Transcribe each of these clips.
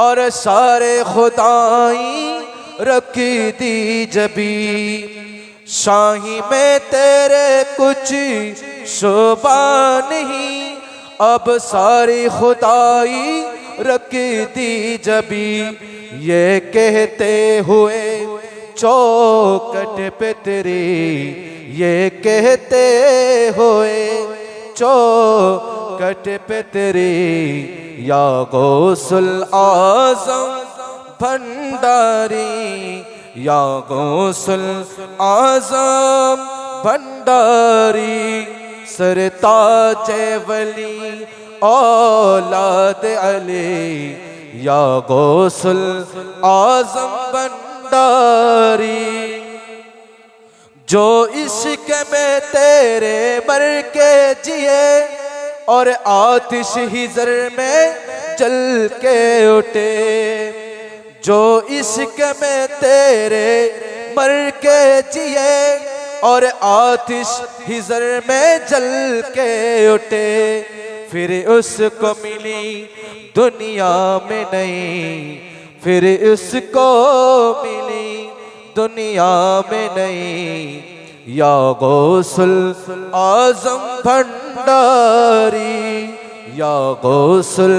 اور سارے خدائی رکھی دی جبی۔ شاہی میں تیرے کچھ شبہ نہیں، اب ساری خدائی رکھی دی جبی۔ یہ کہتے ہوئے چوکٹ پہ تری، یہ کہتے ہوئے چوکٹ پہ تیری یا غوث العظم بھنڈاری، یا غوث العظم بھنڈاری سرتاج ولی، اولاد علی، یا غوث العظم بھنڈاری۔ جو عشق میں تیرے مر کے جیے اور آتش ہی ذر میں جل کے اٹھے۔ جو عشق میں تیرے مر کے جیے اور آتش ہی ذر میں جل کے اٹھے۔ پھر اس کو ملی دنیا میں نہیں، پھر اس کو ملی دنیا میں نہیں یا غوصل آزم بھنڈاری یا غوصل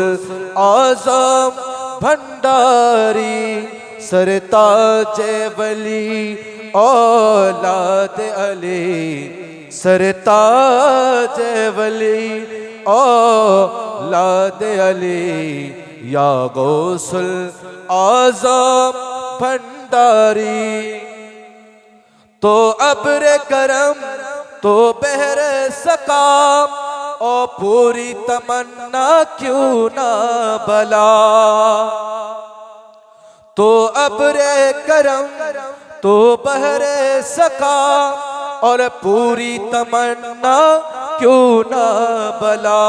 آزم بھنڈاری سر تاج ولی اولاد علی سر تاج ولی اولاد علی یا غوصل آزم بھنڈاری تاری تو عبر کرم تو بہر سکام او پوری تمنا کیوں نہ بلا تو ابر کرم تو بہر سکا اور پوری تمنا کیوں نہ بلا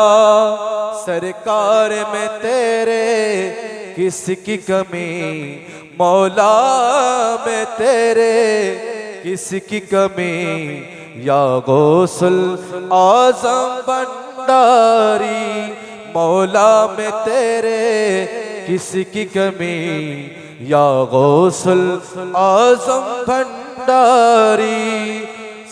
سرکار میں تیرے کس کی کمی مولا میں تیرے کس کی کمی یا غوصل آزم بنداری مولا میں تیرے کس کی کمی یا غوصل آزم بھنڈاری؟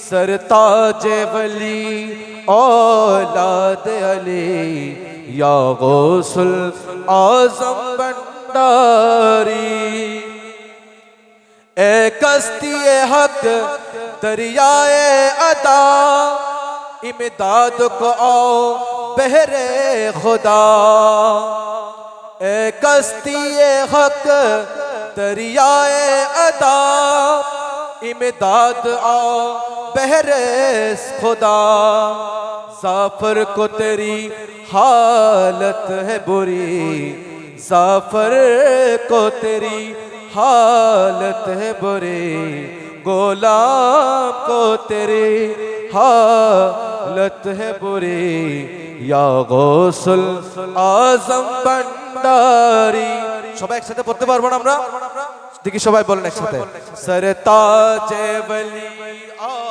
سرتاج ولی، اولاد علی، یا غوصل آزم بنداری تاری اے کستی حق دریائے ادا۔ امداد کو آؤ بحر خدا۔ اے کستی حق، دریائے ادا۔ امداد آؤ بہر خدا۔ سافر کو تیری حالت ہے بری۔ जाफर को तेरी हालत है बुरी गोलाम को तेरी हालत है बुरी या गौसल आजम भंडारी সবাই একসাথে পড়তে পারবো না আমরা দেখি সবাই বলেন একসাথে সরতাজ বলি औलाद अली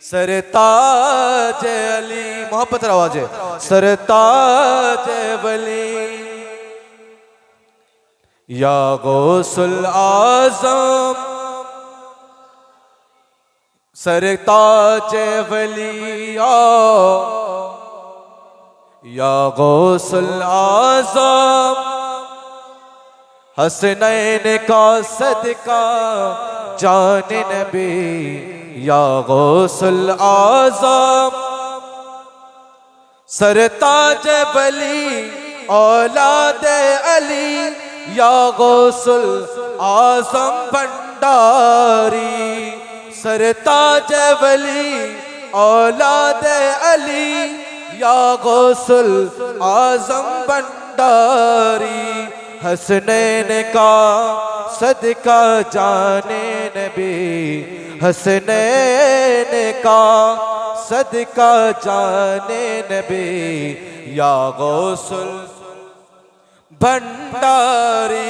سرتاج علی، محبت رواج. ہے سرتاج ولی. یا غوث العظم سرتاج ولی، یا. غوث العظم حسنین کا صدقہ، جان نبی. یا غوث العظم سرتاج بلی اولاد علی، یا غوث العظام بنداری سرتاج بلی اولاد علی، یا غوث العظام بنداری حسنین کا صدقہ جانے نبی حسنین کا صدقہ جانے نبی، یا غوصل بھنڈاری،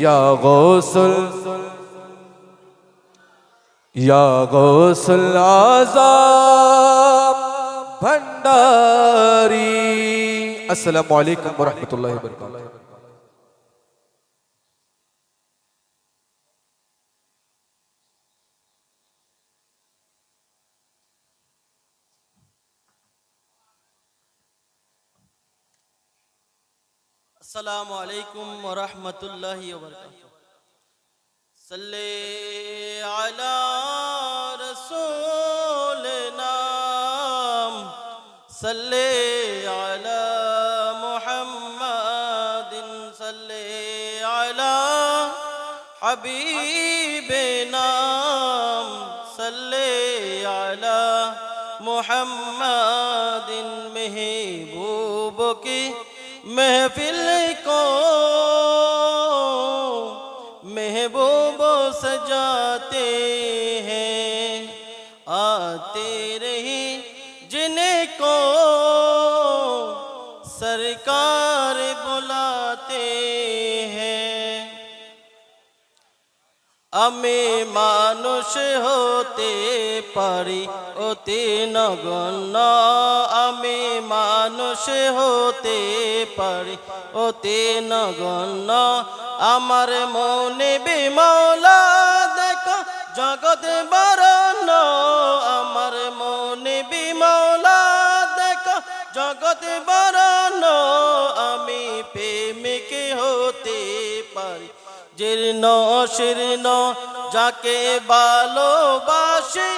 یا غوصل یا غوصل آزام بھنڈاری۔ السلام علیکم ورحمت اللہ وبرکاتہ۔ السلام عليكم ورحمة الله وبركاته. صل على رسولنا صل على محمد صل على حبيبنا صل على محمد محبوب کی محفل کو আমি মানুষ হতে পারি অতি নগণ্য। আমি মানুষ হতে পারি অতি নগণ্য। আমার মনে বিমলা, দেখো জগৎ বরণ আমার মনে বিমলা, দেখো জগৎ বরণ আমি প্রেমিক হতে পারি জীর্ণ শীর্ণ, যাকে ভালোবাসে,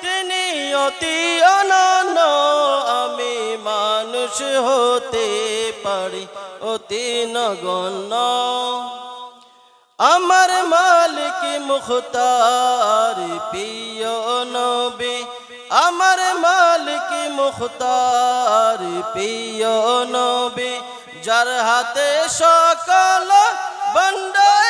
তিনি অতি অনন্য। আমি মানুষ হতে পারি, অতি নগণ্য। আমার মালিক মুখতার, প্রিয় নবী। আমার মালিক মুখতার, প্রিয় নবী। যার হাতে সকল বন্ডারের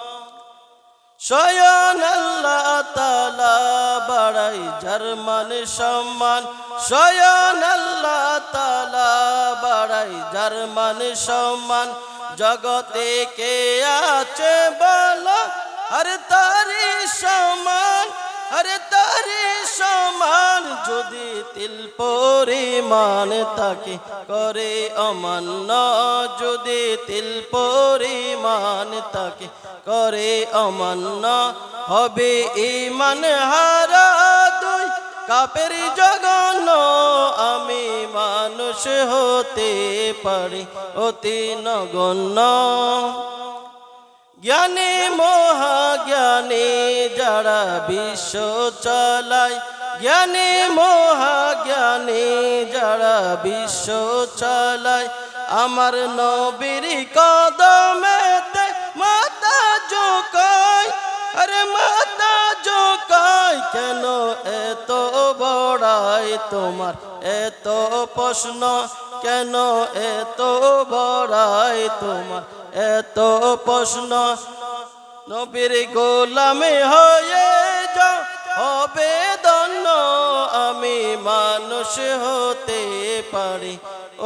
স্বয়ং আল্লাহ তালা বাড়াই জার্মান সম্মান। স্বয়ং আল্লাহ তালা বাড়াই জার্মান সম্মান। জগতে কে আছে বলো? আর তারি সমান, আরে তারি সমান। যদি তিল পরিমাণ তাকে করে অমান্য, যদি তিল পরিমাণ তাকে করে অমান্য হবে ইমান হারা দুই। কাপের জগন আমি মানুষ হতে পারি অতি নগণ্য। জ্ঞানী মহাজ্ঞানী যারা বিশ্ব চালায়, জ্ঞানী মহাজ্ঞানী যারা বিশ্ব চালায়, আমার নবীর কদমেতে কেন এত বড়াই তোমার? এত প্রশ্ন কেন এত বড়াই তোমার? এত প্রশ্ন নবীর গোলামে হয়ে যাও হবে দন্য আমি মানুষ হতে পারি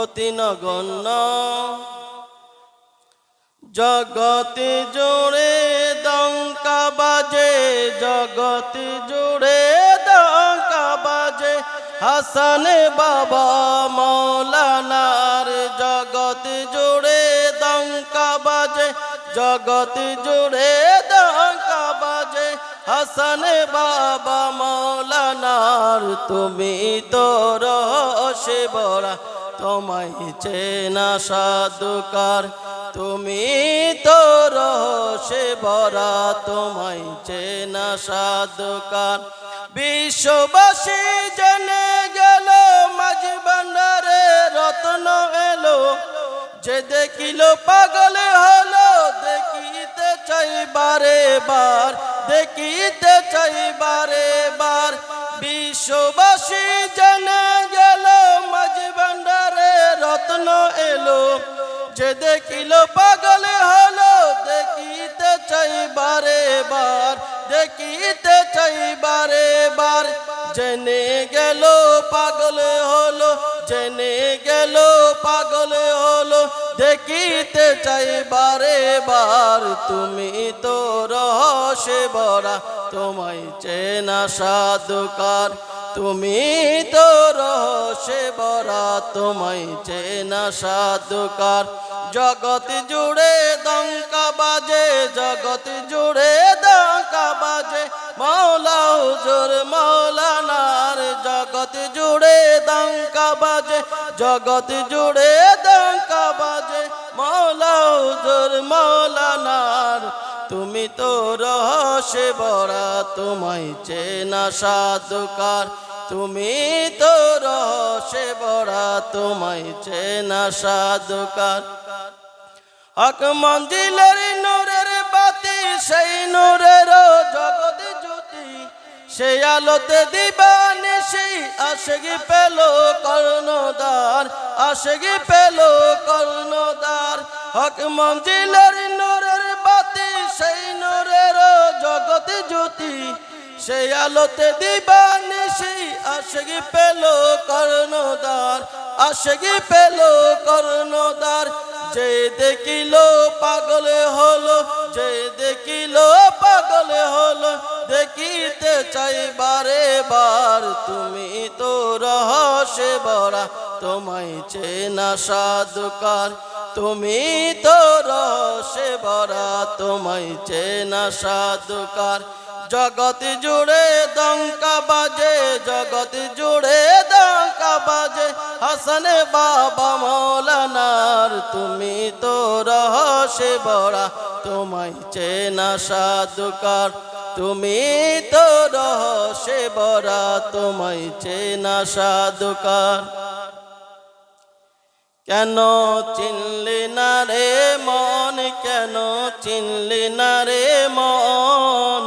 অতি নগণ্য। জগতে জোড়ে দঙ্কা বাজে, জগতে বাজে হাসান বাবা মৌলানার জগত জুড়ে দঙ্কা বাজে জগত জুড়ে দঙ্কা বাজে। হাসান বাবা মৌলানার, তুমি তো রসে বড়া তোমায় চেনা সাধুকার। তুমি তো রহসে ভরা, তোমায় চেনা সাধুকার। বিশ্ববাসী জেনে যে দেখিল পাগল হলো, দেখিতে চাই বারে বার দেখিতে চাই বারে। বার বিশ্ববাসী জেনে গেল, মাঝে ভান্ডারে রত্ন এলো। যে দেখিল পাগল হলো, দেখিতে চাই বারে বার দেখিতে চাই বারে। বার জেনে গেল পাগল হলো, জেনে গেল পাগল হলো দেখিতে চাই বারে বার, তুমি তো রহসে বরা তোমায় চেনা সাধুকার। তুমি তো রহসে বরা তোমায় চেনা সাধুকার। জগৎ জুড়ে দঙ্কা বাজে, জগৎ জুড়ে দঙ্কা বাজে। মৌলা হুজুর মৌলানার জগৎ জুড়ে দঙ্কা বাজে, জগৎ জুড়ে দঙ্কা বাজে, মৌলা হুজুর মৌলানার তুমি তো রহস্যে বরা তোমায় চেনা সাধুকার। তুমি তো রহস্যে বরা তোমায় চেনা সাধুকার। হক মঞ্জিলের নূরের বাতি, সেই নূরের জগৎ জ্যোতি, সেই আলোতে দিবানে সেই আশেগি পেল কর্ণদার আশেগি পেল কর্ণদার হক মঞ্জিলের নূরের বাতি, সেই নূরের জগৎ জ্যোতি। সেই আলোতে দিবানে সেই আশেগি পেল কর্ণদার আশেগি পেল কর্ণদার যে দেখিল পাগল হলো, যে দেখিল পাগল হলো দেখিতে চাই বারে বার তুমি তো রহস্যে বরা তোমায় চেনা সাধুকার। তুমি তো রহস্যে বরা তোমায় চেনা সাধুকার। জগৎ জুড়ে দঙ্কা বাজে, জগৎ জুড়ে দঙ্কা বাজে, হাসন বাবা মৌলানার। তুমি তো রহস্যে বড়া তোমায় চেনা সাধুকার। তুমি তো রহস্যে বড়া তোমায় চেনা সাধুকার। কেন চিনলি না রে মন, কেন চিনলি না রে মন?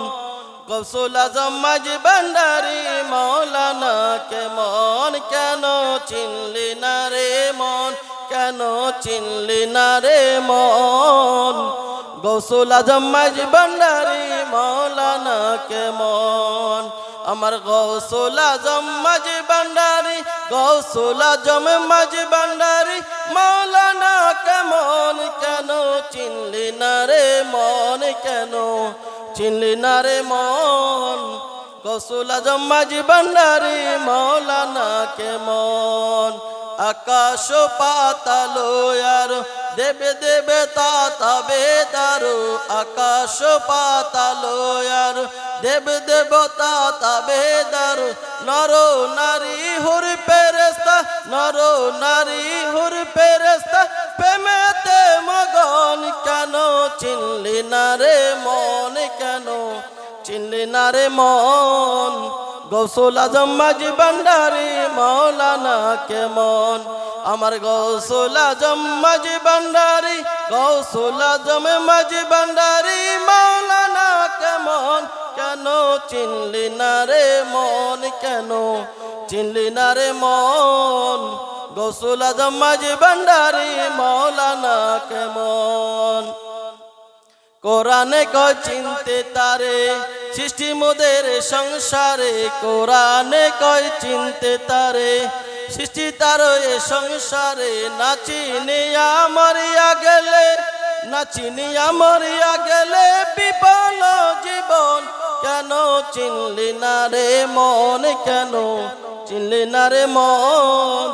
গৌসুল আজম মাঝি ভান্ডারি মৌলানা কে মন কেন চিনলি না রে মন? কেন চিনলি না রে মন? গৌসুল আজম মাঝি ভান্ডারি মৌলানা কে মন আমার গৌসুল আজম মাঝি ভান্ডারি, গৌসুল আজম মাঝি ভান্ডারি, মৌলানা কেমন কেন? চিনলি না রে মন কেন? চিনলি না রে মন? গৌসুল আজম মাঝি ভান্ডারি, মৌলানা কেমন? আকাশ পাতালো আর দেবে দেবে তাতাবে দারু আকাশ পাতালো আর। দেব দেব তাতাবে দারু নর নারী হুর পেরেস্তা, নর নারী হুর পেরেস্তা। প্রেমেতে মগন কেন, চিনলি না রে মন কেন? চিনলি না রে মন, গৌসুল আজম মাঝি মৌলানা কেমন? আমার গৌসুল আজম মাঝি ভান্ডারি, গৌসুল আজম মাঝি ভান্ডারি মৌলানা কেমন কেন চিনলি না রে মন কেন? চিনলি না রে মন? গৌসুল আজম মাঝি ভান্ডারি মৌলানা কেমন? কোরআনে কয়, চিনতে তারে সৃষ্টি মোদের সংসারে। কোরআনে কয়, চিনতে তারে সৃষ্টি তার এ সংসারে, না চিনিয়া মরিয়া গেলে নাচিনিয়া মরিয়া গেলে বিপল জীবন। কেন চিনলি না রে মন, কেন চিনলি না রে মন?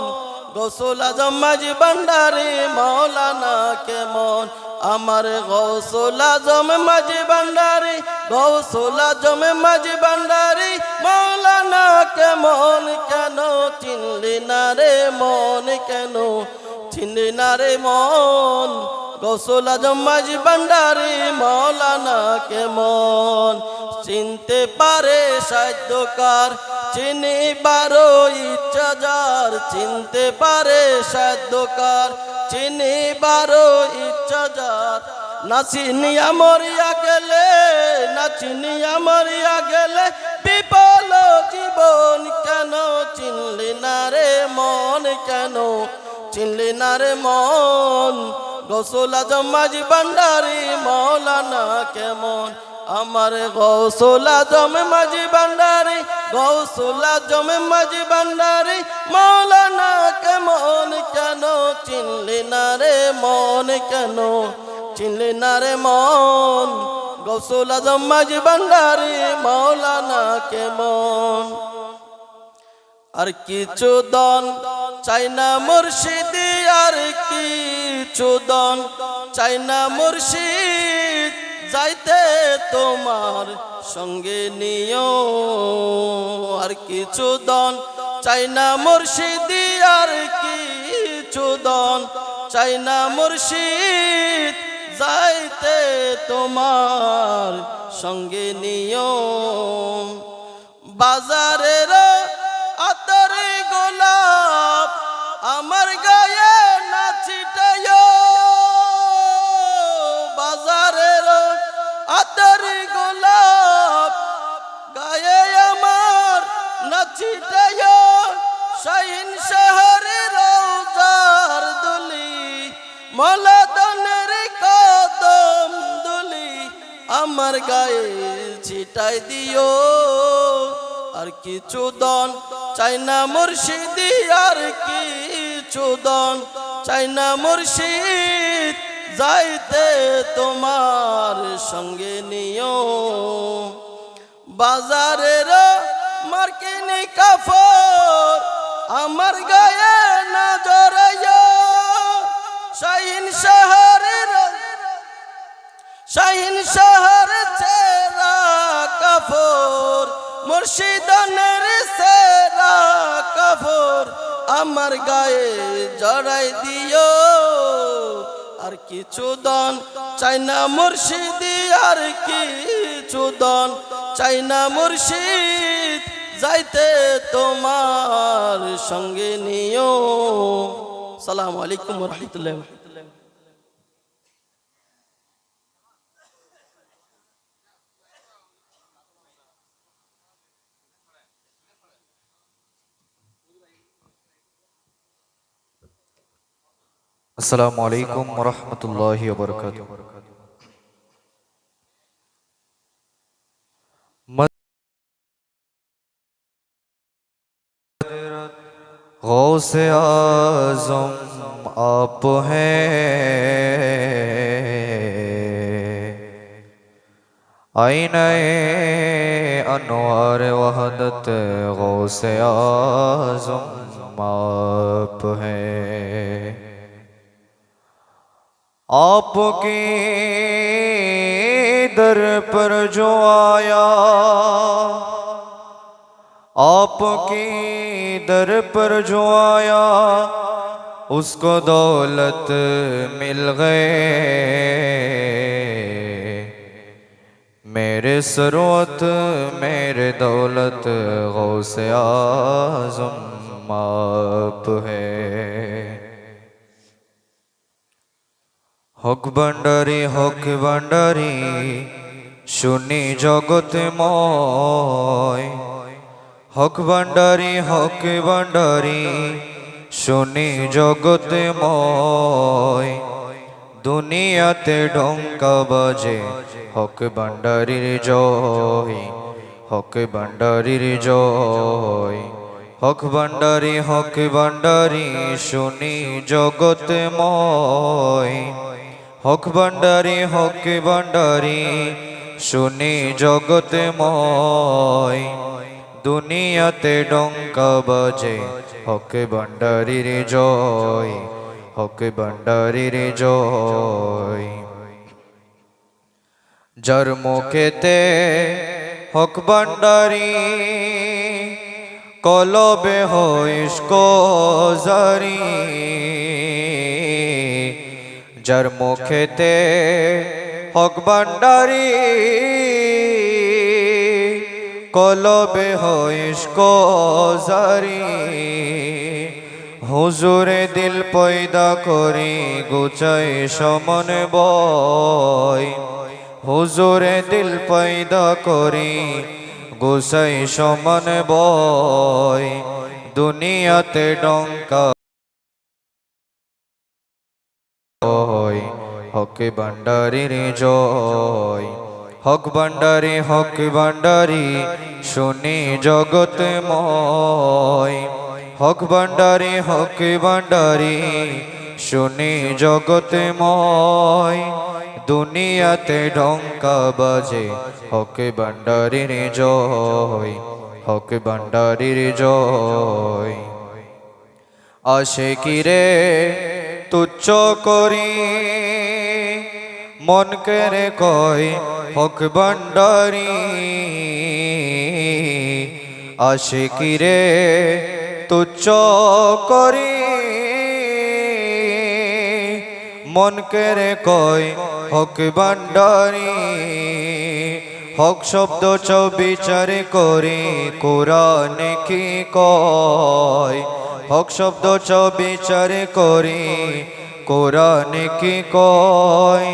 গৌসুল আজম মাঝি ভান্ডারি মৌলানা কেমন? আমার গৌসুল আজম মাঝি ভান্ডারি গৌসুল আজম মাঝি ভান্ডারি মৌলানা কেমন কেন চিনলি না রে মন কেন? চিনলি না রে মন? গৌসুল আজম মাঝি মৌলানা কেমন? চিনতে পারে সাধ্যকার চিনি বারো ইচ্ছা যার। চিনতে পারে সাধ্যকার চিনি বারো ইচ্ছা যার। না চিনিয়া মরিয়া গেলে, না চিনিয়া মরিয়া গেলে, বিপল জীবন কেন চিনলি না রে মন কেন? চিনলি না রে মন? গৌসুল আজম মাঝি ভান্ডারি মৌলানা কেমন? আমার গৌসুল আজম মাঝি ভান্ডারি গৌসুল আজম মাঝি ভান্ডারি মৌলানা কেমন? কেন চিনলি না রে মন কেন? চিনলি না রে মন? গৌসুল আজম মাঝি ভান্ডারি মৌলানা কেমন? আর কিছু দন চাই না মুর্শিদি, আর কিছু দন চাই না মুর্শিদ, যাইতে তোমার সঙ্গে নিও। আর কিছু দন চাই না মুর্শিদি, আর কিছু দন চাই না মুর্শিদ যাইতে তোমার সঙ্গে নিও বাজারের আতরে গোলাপ আমার গায়ে নাচিটায় বাজারের আতরে গোলাপ গায়ে আমার নাচিটায় শাহিন শহরের দুলি মলাদনের আমার গায়ে ছিটাই দিও। আর কিছু দন চাই না মুর্শিদি, আর কিছু দন চাই না মুর্শিদ, যাইতে তোমার সঙ্গে নিও। বাজারের মার্কিনি কাফর আমার গায়ে না জড়াইয়া শাহিন শহরের শাহিন শহর মুর্শিদানের সেরা কাফর আমার গায়ে জড়াই দিও। আর কিছু দন চাই না মুর্শিদি, আর কিছু দন চাই না মুর্শিদ। যাইতে তোমার সঙ্গে নিও। সালাম আলাইকুম রহমতুল্লাহ السلام علیکم ورحمۃ اللہ وبرکاتہ غوث آزم آپ ہیں۔ آئینہِ انوار وحدت غوث آزم آپ ہیں۔ آپ کی در پر جو آیا، آپ کی در پر جو آیا، اس کو دولت مل گئے۔ میرے سروت میرے دولت، غوث آزم آپ ہے হক ভান্ডারি হক ভান্ডারি শুনি জগতে জগৎময় হক ভান্ডারি হক ভান্ডারি শুনি জগতে জগৎময় দুনিয়াতে ডঙ্কা বাজে, হক ভান্ডারির জয়, হক ভান্ডারির জয়। হক ভান্ডারি হক ভান্ডারি শুনি জগৎময় হক ভান্ডারি হক ভান্ডারি শুনি জগৎময় দুনিয়াতে ডঙ্কা বাজে, হক ভান্ডারির জয়, হক ভান্ডারির জয়। যার মুখেতে হক ভান্ডারি কলবে হইস যার মুখেতে হক ভান্ডারি কলবে হইস জারি। হুজুরে দিল পয়দা করি, গুচাই সমন বয় হুজুরে দিল পয়দা করি গুসাই সমান বয় দুনিয়াতে ডঙ্কা জয়। হকে ভান্ডারির জয়। হক ভান্ডারি হক ভান্ডারি শুনি জগত ময়। হক ভান্ডারি হক ভান্ডারি শুনি জগত ময়। দুনিয়াতে ঢঙ্কা বাজে, হক ভান্ডারির জয়। হক ভান্ডারির জয়। আসে কিরে তুচ্ছ করি। মন করে কয় হক ভান্ডারি আসে কিরে তুচ্ছ করি। মন করে কয় হক ভান্ডারি হক শব্দ চ বিচার করে, কোরআন কি কয়? হক শব্দ চ বিচার করে, কোরআন কি কয়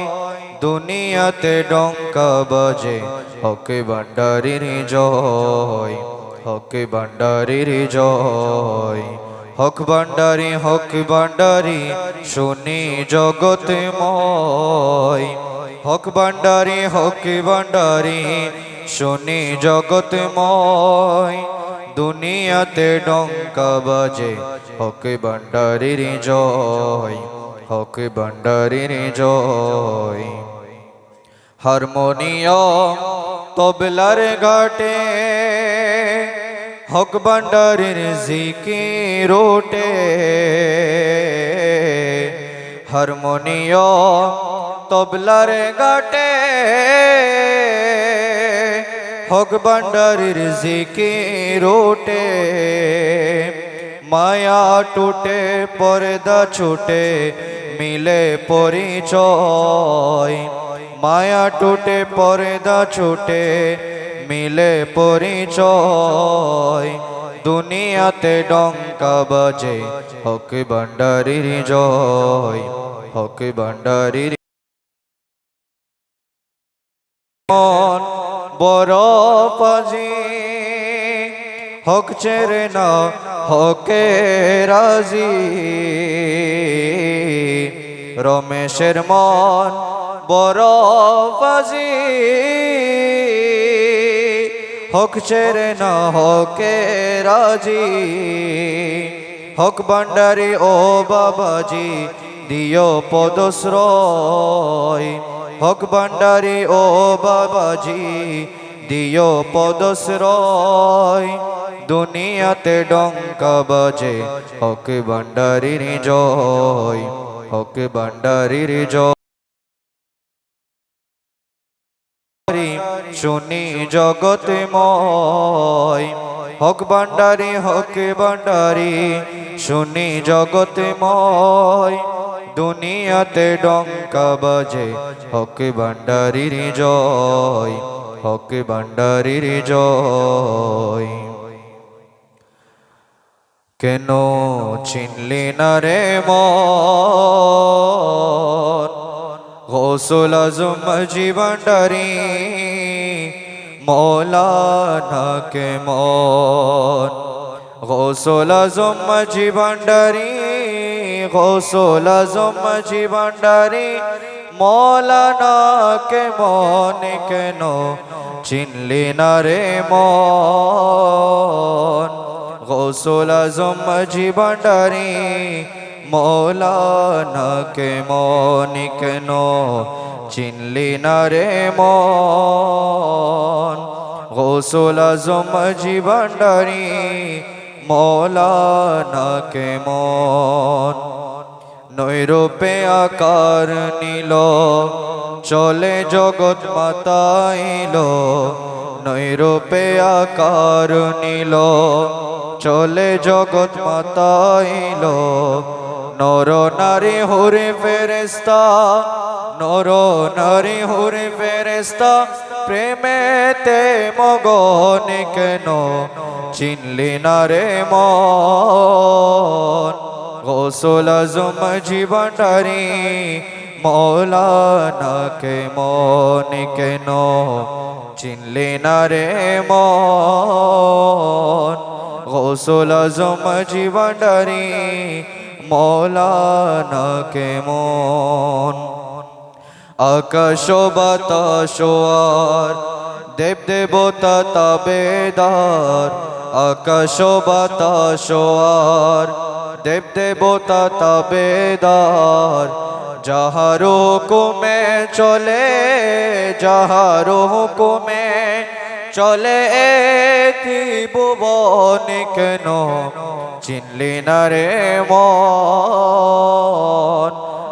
দুনিয়াতে ডঙ্কা বাজে, হক ভান্ডারির জয়, হক ভান্ডারির জয়। হক ভান্ডারি হক ভান্ডারি শুনি জগত ময়। হক ভান্ডারি হক ভান্ডারি শুনি জগত ময়। দুনিয়াতে ডঙ্কা বাজে। হক ভান্ডারির জয়, হক ভান্ডারির জয়। হারমোনিয়ম তবলার ঘাটে, হক ভান্ডারির জিকির ওঠে। হারমোনিয়ম তবলার ঘাটে হক ভান্ডারির জিকির ওঠে, মায়া টুটে, পর্দা ছুটে, মিলে পরিচয়। মায়া টুটে, পর্দা ছুটে, মিলে পরিচয়। দুনিয়াতে ডঙ্কা বাজে, হক ভান্ডারির জয়, হক ভান্ডারির মন। বড় পাজি। হক চেরে না, হকে রাজি। রমেশের মন বড় পাজি। হক চেরে না, হকে রাজি। হক ভান্ডারি ও বাবাজি দিও পদশ্রয়। হক ভান্ডারি ও বাবাজি, দিও পদশ্রয়। দুনিয়াতে ডঙ্কা বাজে, হক ভান্ডারির জয়, হক ভান্ডারির জয়। শুনি জগত ময়, হক ভান্ডারি হক ভান্ডারি শুনি জগত ময়। দুনিয়াতে ডঙ্কা বাজে, হক ভান্ডারির জয়, হক ভান্ডারির জয়। কেন চিনলি না রে গোসল আজম জীবনডারি মৌলানা কে গোসল আজম জীবনডারি গোসল আজম জীবনডারি মৌলানা কে মন কেন চিনলি না রে মন? গোসল আজম জীবনডারি মৌলানা কে মন কেন চিনলি না রে মন? গোসল আজম মৌলানা কে মন। নৈরূপে আকার নিল, চলে জগৎ মাতাইল। নৈরূপে আকার নিল, চলে জগৎ মাতাইল। নর নারী হরে ফেরেস্তা নর নারী হরে ফেরেস্তা প্রেমেতে মগন কেন চিনলি না রে মন? গোসল আজম জীবনটারি মৌলানা কে মন কেন চিনলি না রে আজম জীবনটারি মৌলানা কে মন আকাশ বাতাস দেব দেবতা তাবেদার আকাশ বাতাস দেব দেবতা তাবেদার যাহারো হুকুমে চলে, যাহারো হুকুমে চলে ত্রিভুবন কেন? চিনলি না রে মন?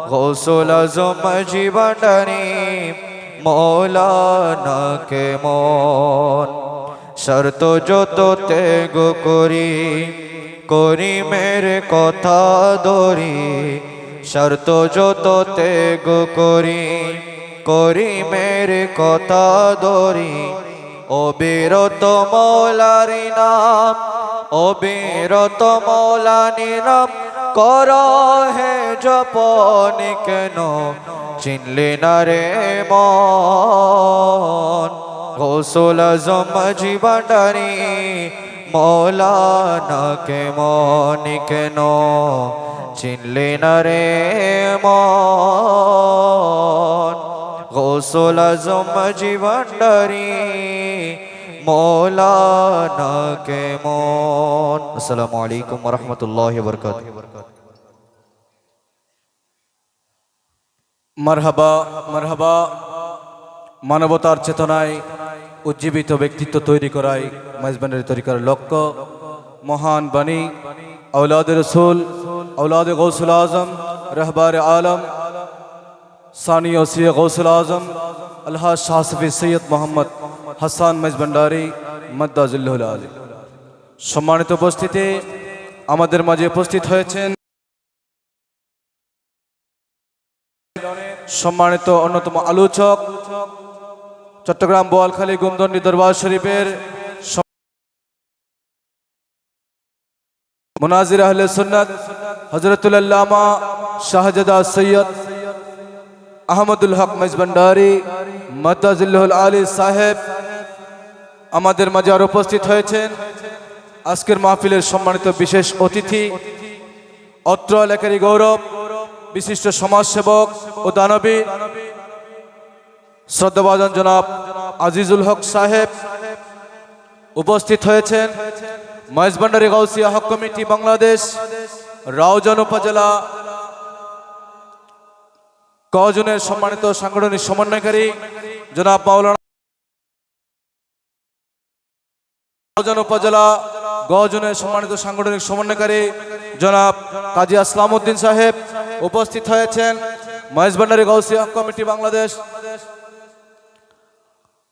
গোসল, আজম জীবনারি মৌলানা কে মন। শর্ত যত ত্যাগ করি করি মেরে কথা দরি শর্ত যত ত্যাগ করি করি মেরে কথা দরি অবিরত মৌলারি নাম অবিরত মৌলানি নাম, কর হে জপন কেন? চিনলে না রে মন। গোসল আজম জীবনারি মৌলানা কে মন কেন? চিনলে না রে মন। গোসল আজম জীবনারি মৌলানা কে মন। আসসালামু আলাইকুম রহমতুল্লাহ বরকাত মারহাবা মারহাবা, মানবতার চেতনায় উজ্জীবিত ব্যক্তিত্ব তৈরি করাই মেজবানের তরিকার লক্ষ্য। মহান বাণী আউলাদ রসুল আউলাদ গৌসুল আজম, রহবার আলম সানি ওসি গৌসুল আজম আল্লাহ শাহসফি সৈয়দ মোহাম্মদ হাসান মেজবান্ডারি মদ্দাজুল্লাহ আলী সম্মানিত উপস্থিতি, আমাদের মাঝে উপস্থিত হয়েছেন সম্মানিত অন্যতম আলোচক, চট্টগ্রাম বোয়ালখালী গুমদন্ডি দরবার শরীফের মুনাজির আহলে সুন্নাত হজরতুল্লামা শাহজাদা সৈয়দ আহমদুল হক মেজবান্ডারি, মতাজুল্লাহুল আলী সাহেব আমাদের মাঝে আর উপস্থিত হয়েছেন। আজকের মাহফিলের সম্মানিত বিশেষ অতিথি, অত্র এলাকারই গৌরব, বিশিষ্ট সমাজসেবক ও দানবী, শ্রদ্ধাভাজন জনাব আজিজুল হক সাহেব উপস্থিত হয়েছেন। মহেশভান্ডারি গাউসিয়া হক কমিটি বাংলাদেশ, রাউজান উপজেলা কজনের সম্মানিত সাংগঠনিক সমন্বয়কারী, জনাব মাওলানা উপজেলা গজনের সম্মানিত সাংগঠনিক সমন্বয়কারী, জনাব কাজী আসলাম উদ্দিন সাহেব উপস্থিত হয়েছেন, মহেশভান্ডারি গৌসিয়া কমিটি বাংলাদেশ,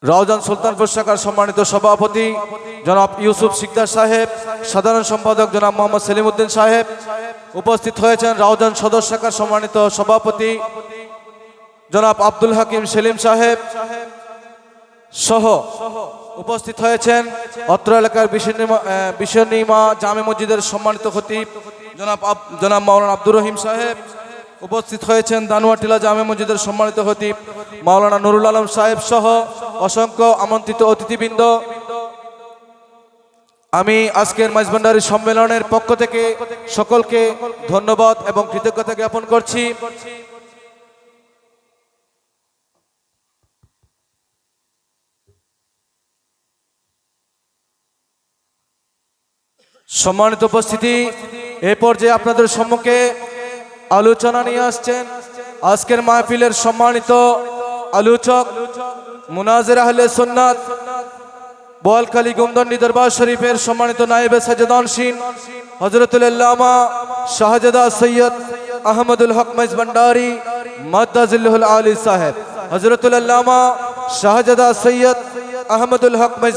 রাউজান সুলতানপুর শাখার সম্মানিত সভাপতি, জনাব ইউসুফ সিকদার সাহেব, সাধারণ সম্পাদক জনাব মোহাম্মদ সেলিম উদ্দিন সাহেব উপস্থিত হয়েছেন, রাউজান সদর শাখার সম্মানিত সভাপতি জনাব আব্দুল হাকিম সেলিম সাহেব সহ উপস্থিত হয়েছেন। অত্র এলাকার বিশ্বনিমা- জামে মসজিদের সম্মানিত খতিব জনাব জনাব মাওলানা আব্দুর রহিম সাহেব উপস্থিত হয়েছেন দানুয়াটিলা জামে মসজিদের সম্মানিত খতিব মাওলানা নুরুল আলম সাহেব সহ অসংখ্য আমন্ত্রিত অতিথিবৃন্দ। আমি আজকের মাইজভান্ডারি সম্মেলনের পক্ষ থেকে সকলকে ধন্যবাদ এবং কৃতজ্ঞতা জ্ঞাপন করছি। সম্মানিত উপস্থিতি, এ পর্যায়ে আপনাদের সম্মুখে আলোচনা নিয়ে আসছেন আজকের মাহফিলের সম্মানিত আলোচক মুনাজের আহলে সুন্নাত, বোয়ালখালী গুমদন্ডি দরবার শরীফের সম্মানিত নায়েবে সাজেদানসীন হজরতুল্লামা শাহজাদা সৈয়দ আহমদুল হক মাইজ ভান্ডারি মাদ্দাজিল্লুল আলী সাহেব হজরতুল্লামা শাহজাদা সৈয়দ আহমদুল হক মাইজ